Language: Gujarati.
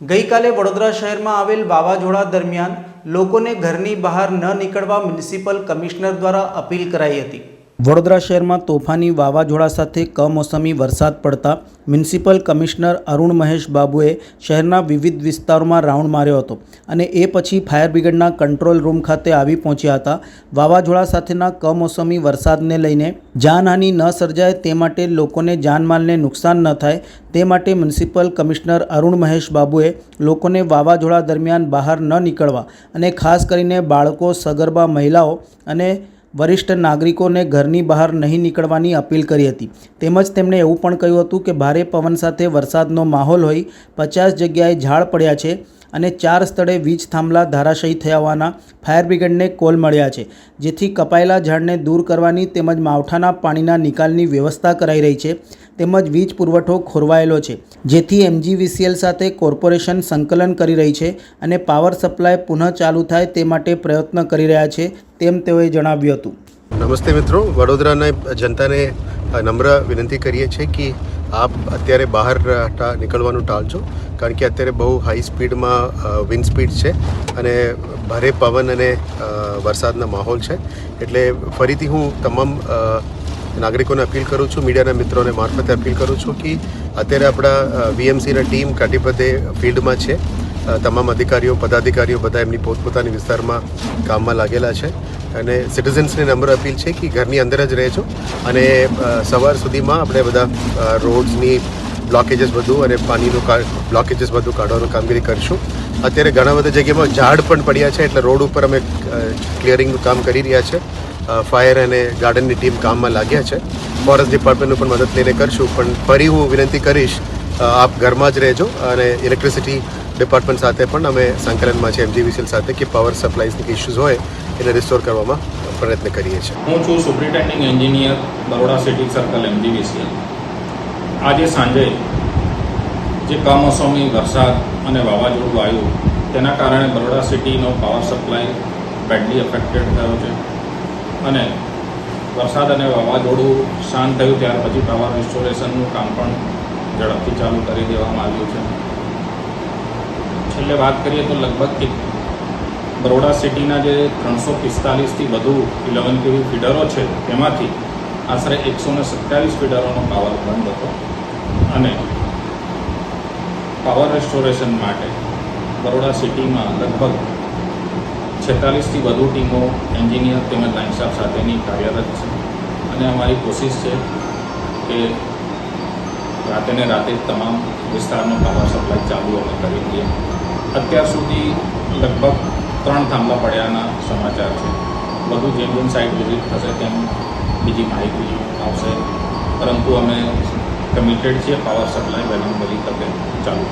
ગઈકાલે વડોદરા શહેરમાં આવેલ વાવાઝોડા દરમિયાન લોકોને ઘરની બહાર ન નીકળવા મ્યુનિસિપલ કમિશનર દ્વારા અપીલ કરાઈ હતી. વડોદરા શહેરમાં તોફાની વાવાઝોડા સાથે કમોસમી વરસાદ પડતા મ્યુનિસિપલ કમિશનર અરુણ મહેશ બાબુએ શહેરના વિવિધ વિસ્તારોમાં રાઉન્ડ માર્યો હતો અને એ પછી ફાયર બ્રિગેડના કંટ્રોલ રૂમ ખાતે આવી પહોંચ્યા હતા. વાવાઝોડા સાથેના કમોસમી વરસાદને લઈને જાનહાનિ ન સર્જાય તે માટે લોકોને જાનમાલને નુકસાન ન થાય તે માટે મ્યુનિસિપલ કમિશનર અરુણ મહેશ બાબુએ લોકોને વાવાઝોડા દરમિયાન બહાર ન નીકળવા અને ખાસ કરીને બાળકો, સગર્ભા મહિલાઓ અને વરિષ્ઠ નાગરિકોને ઘરની બહાર નહીં નીકળવાની અપીલ કરી હતી. તેમજ તેમણે એવું પણ કહ્યું હતું કે, ભારે પવન સાથે વરસાદનો માહોલ હોય, પચાસ જગ્યાએ ઝાડ પડ્યા છે અને ચાર સ્થળે વીજ થાંભલા ધરાશયી થયા હોવાના ફાયર બ્રિગેડને કોલ મળ્યા છે, જેથી કપાયેલા ઝાડને દૂર કરવાની તેમજ માવઠાના પાણીના નિકાલની વ્યવસ્થા કરાઈ રહી છે, તેમજ વીજ પુરવઠો ખોરવાયેલો છે, જેથી એમજીવીસીએલ સાથે કોર્પોરેશન સંકલન કરી રહી છે અને પાવર સપ્લાય પુનઃ ચાલુ થાય તે માટે પ્રયત્ન કરી રહ્યા છે, તેમ તેઓએ જણાવ્યું હતું. નમસ્તે મિત્રો, વડોદરાના જનતાને નમ્ર વિનંતી કરીએ છીએ કે આપ અત્યારે બહાર નીકળવાનું ટાળજો કારણ કે અત્યારે બહુ હાઈ સ્પીડમાં વિન્ડ સ્પીડ છે અને ભારે પવન અને વરસાદના માહોલ છે. એટલે ફરીથી હું તમામ નાગરિકોને અપીલ કરું છું, મીડિયાના મિત્રોને મારફતે અપીલ કરું છું કે અત્યારે આપણા વીએમસીના ટીમ કાટીપદે ફિલ્ડમાં છે. તમામ અધિકારીઓ, પદાધિકારીઓ બધા એમની પોતપોતાની વિસ્તારમાં કામમાં લાગેલા છે. અને સિટીઝન્સને નમ્ર અપીલ છે કે ઘરની અંદર જ રહેજો અને સવાર સુધીમાં આપણે બધા રોડ્સની બ્લોકેજીસ બધું અને પાણીનું બ્લોકેજીસ બધું કાઢવાનું કામગીરી કરીશું. અત્યારે ઘણા બધા જગ્યામાં ઝાડ પણ પડ્યા છે, એટલે રોડ ઉપર અમે ક્લિયરિંગનું કામ કરી રહ્યા છે. ફાયર અને ગાર્ડનની ટીમ કામમાં લાગ્યા છે. ફોરેસ્ટ ડિપાર્ટમેન્ટનું પણ મદદ લઈને કરશું, પણ ફરી હું વિનંતી કરીશ આપ ઘરમાં જ રહેજો અને ઇલેક્ટ્રિસિટી ડિપાર્ટમેન્ટ સાથે પણ અમે સંકલનમાં છે એમજીવીસીએલ સાથે, કે પાવર સપ્લાયની ઇસ્યુઝ હોય, એને રિસ્ટોર કરવામાં પ્રયત્ન કરીએ છીએ. હું છું superintending engineer Baroda city circle MGVCL આજે સાંજે જે કમોસમી વરસાદ અને વાવાઝોડું આવ્યું, તેના કારણે બરોડા સિટીનો પાવર સપ્લાય બેડલી અફેક્ટેડ થયો છે. અને વરસાદ અને વાવાઝોડું શાંત થયું, ત્યાર પછી પાવર રિસ્ટોરેશનનું કામ પણ ઝડપથી ચાલુ કરી દેવામાં આવ્યું છે. છેલ્લે વાત કરીએ તો લગભગ કે બરોડા સિટીના જે ત્રણસો પિસ્તાલીસથી વધુ ઇલેવન કેવી ફીડરો છે તેમાંથી આશરે એકસો ને સત્યાવીસ ફીડરોનો પાવર બંધ હતો. અને પાવર રેસ્ટોરેશન માટે બરોડા સિટીમાં લગભગ છેતાલીસથી વધુ ટીમો, એન્જિનિયર તેમજ લાઇન સ્ટાફ સાથેની કાર્યરત છે. અને અમારી કોશિશ છે કે રાતે ને રાતે તમામ વિસ્તારનો પાવર સપ્લાય ચાલુ અમે કરી દઈએ. અત્યાર સુધી લગભગ ત્રણ થાંભલા પડ્યાના સમાચાર છે. બધું જેમ જેમ સાઇટ વિઝિટ થશે તેમ બીજી માહિતી આવશે. પરંતુ અમે કમિટેડ છીએ પાવર સપ્લાય વહેલી તકે ચાલુ.